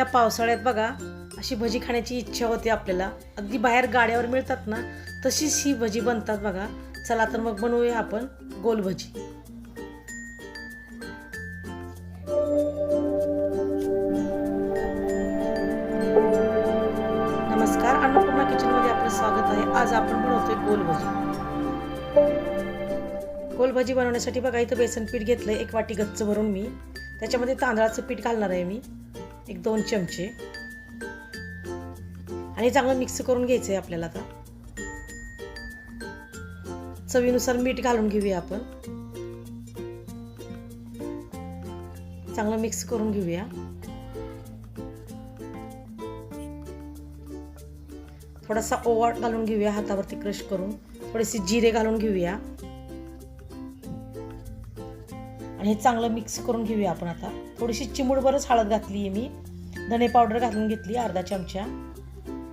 या पावसाळ्यात बघा अशी भजी खाण्याची इच्छा होते आपल्याला. अगदी बाहेर गाड्यावर मिळतात ना तशीच ही भजी बनतात बघा. चला तर मग बनवूया आपण गोल भजी. नमस्कार अन्नपूर्णा किचनमध्ये आपलं स्वागत आहे. आज आपण बनवतोय गोल भजी. गोल भजी बनवण्यासाठी बघा इथं बेसन पीठ घेतलंय. एक वाटी गच्च भरून मी. त्याच्यामध्ये तांदळाचं पीठ घालणार आहे मी. एक दोन चमचे. आणि चांगलं मिक्स करून घ्यायचं आहे आपल्याला आता. चवीनुसार मीठ घालून घेऊया आपण. चांगलं मिक्स करून घेऊया. थोडासा ओवाट घालून घेऊया हातावरती क्रश करून. थोडेसे जिरे घालून घेऊया. आणि हे चांगलं मिक्स करून घेऊया आपण आता. थोडीशी चिमूडभरच हळद घातली आहे मी. धने पावडर घालून घेतली अर्धा चमचा.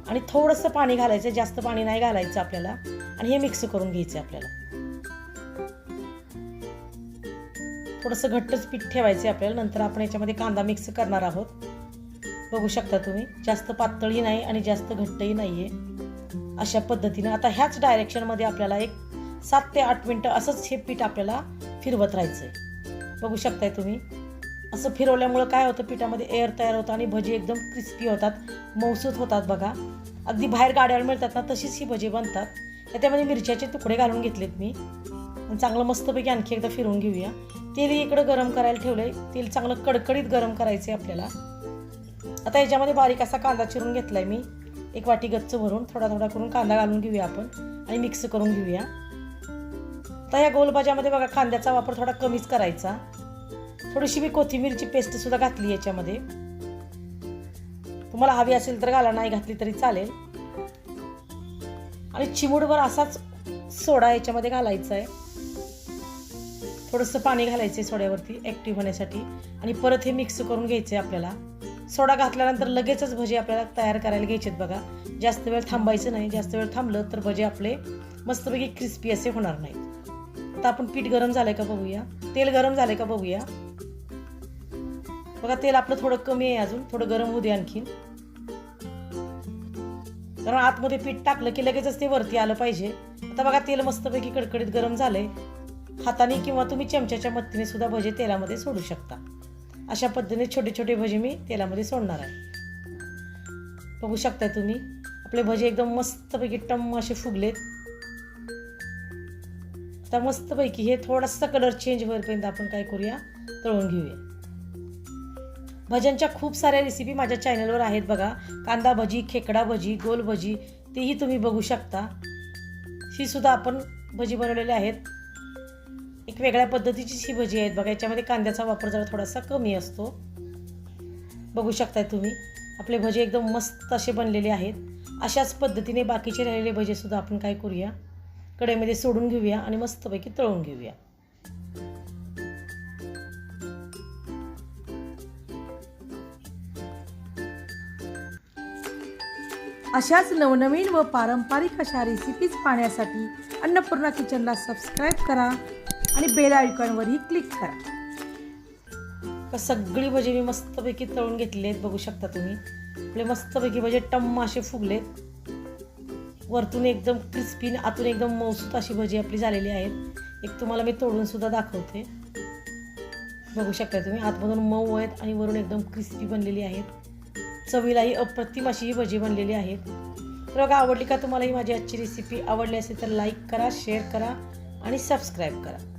आणि थोडंसं पाणी घालायचं जास्त पाणी नाही घालायचं आपल्याला. आणि हे मिक्स करून घ्यायचं आपल्याला. थोडंसं घट्टच पीठ ठेवायचं आपल्याला. नंतर आपण याच्यामध्ये कांदा मिक्स करणार आहोत. बघू शकता तुम्ही. जास्त पातळही नाही आणि जास्त घट्टही नाही आहे अशा पद्धतीनं. आता ह्याच डायरेक्शनमध्ये आपल्याला एक सात ते आठ मिनटं असंच हे पीठ आपल्याला फिरवत राहायचं आहे बघू शकताय तुम्ही. असं फिरवल्यामुळं काय होतं पिठामध्ये एअर तयार होतं आणि भजी एकदम क्रिस्पी होतात मौसूत होतात बघा. अगदी बाहेर गाड्यावर मिळतात ना तशीच ही भजी बनतात. त्याच्यामध्ये मिरच्याचे तुकडे घालून घेतलेत मी. आणि चांगलं मस्तपैकी आणखी एकदा फिरवून घेऊया. तेल इकडं गरम करायला ठेवलं आहे तेल चांगलं कडकडीत गरम करायचं आहे आपल्याला. आता याच्यामध्ये बारीक असा कांदा चिरून घेतला आहे मी. एक वाटी गच्च भरून थोडा थोडा करून कांदा घालून घेऊया आपण. आणि मिक्स करून घेऊया. आता या गोलभाज्यामध्ये बघा कांद्याचा वापर थोडा कमीच करायचा. थोडीशी मी कोथिंबीरची पेस्ट सुद्धा घातली याच्यामध्ये. तुम्हाला हवी असेल तर घाला नाही घातली तरी चालेल. आणि चिमूडवर असाच सोडा याच्यामध्ये घालायचा आहे थोडंसं पाणी घालायचं आहे सोड्यावरती ॲक्टिव्ह होण्यासाठी. आणि परत हे मिक्स करून घ्यायचं आहे आपल्याला. सोडा घातल्यानंतर लगेचच भजी आपल्याला तयार करायला घ्यायचे आहेत बघा. जास्त वेळ थांबायचं नाही. जास्त वेळ थांबलं तर भजे आपले मस्तपैकी क्रिस्पी असे होणार नाहीत. आता आपण पीठ गरम झालंय का बघूया. तेल गरम झालंय का बघूया. बघा तेल आपलं थोडं कमी आहे अजून थोडं गरम होऊ दे आणखीन. कारण आतमध्ये पीठ टाकलं की लगेचच ते वरती आलं पाहिजे. आता बघा तेल मस्तपैकी कडकडीत गरम झालंय. हाताने किंवा तुम्ही चमच्याच्या मदतीने सुद्धा भजे तेलामध्ये सोडू शकता. अशा पद्धतीने छोटे छोटे भजे मी तेलामध्ये सोडणार आहे. बघू शकता तुम्ही आपले भजे एकदम मस्तपैकी टम्म असे फुगलेत. आता मस्तपैकी हे थोडासा कलर चेंज होईपर्यंत आपण काय करूया? तळून घेऊया. भज्यांच्या खूप साऱ्या रेसिपी माझ्या चॅनलवर आहेत बघा. कांदा भजी खेकडा भजी गोल भजी तेही तुम्ही बघू शकता. ही सुद्धा आपण भजी बनवलेली आहेत. एक वेगळ्या पद्धतीचीच ही भजी आहेत बघा. याच्यामध्ये कांद्याचा वापर जरा थोडासा कमी असतो. बघू शकताय तुम्ही. आपले भजे एकदम मस्त असे बनलेले आहेत. अशाच पद्धतीने बाकीचे राहिलेले भजेसुद्धा आपण काय करूया? कढईमध्ये सोडून घेऊया आणि मस्तपैकी तळून घेऊया. अशाच नवनवीन व पारंपरिक अशा रेसिपीज पाहण्यासाठी अन्नपूर्णा किचनला सबस्क्राईब करा आणि बेल आयकॉनवरही क्लिक करा. तर सगळी भजी मी मस्तपैकी तळून घेतली आहेत बघू शकता तुम्ही. आपले मस्तपैकी भजे टम्म असे फुगलेत. वरतून एकदम क्रिस्पी आतून एकदम मौसूत अशी भजी आपली झालेली आहेत. एक तुम्हाला मी तोडूनसुद्धा दाखवते. बघू शकता तुम्ही आतमधून मऊ आहेत आणि वरून एकदम क्रिस्पी बनलेली आहेत. चवीलाही अप्रतिम अशी ही भजी बनलेली आहेत. तर बघा आवडली का तुम्हाला ही माझी आजची रेसिपी आवडली असेल तर लाईक करा शेअर करा आणि सबस्क्राईब करा.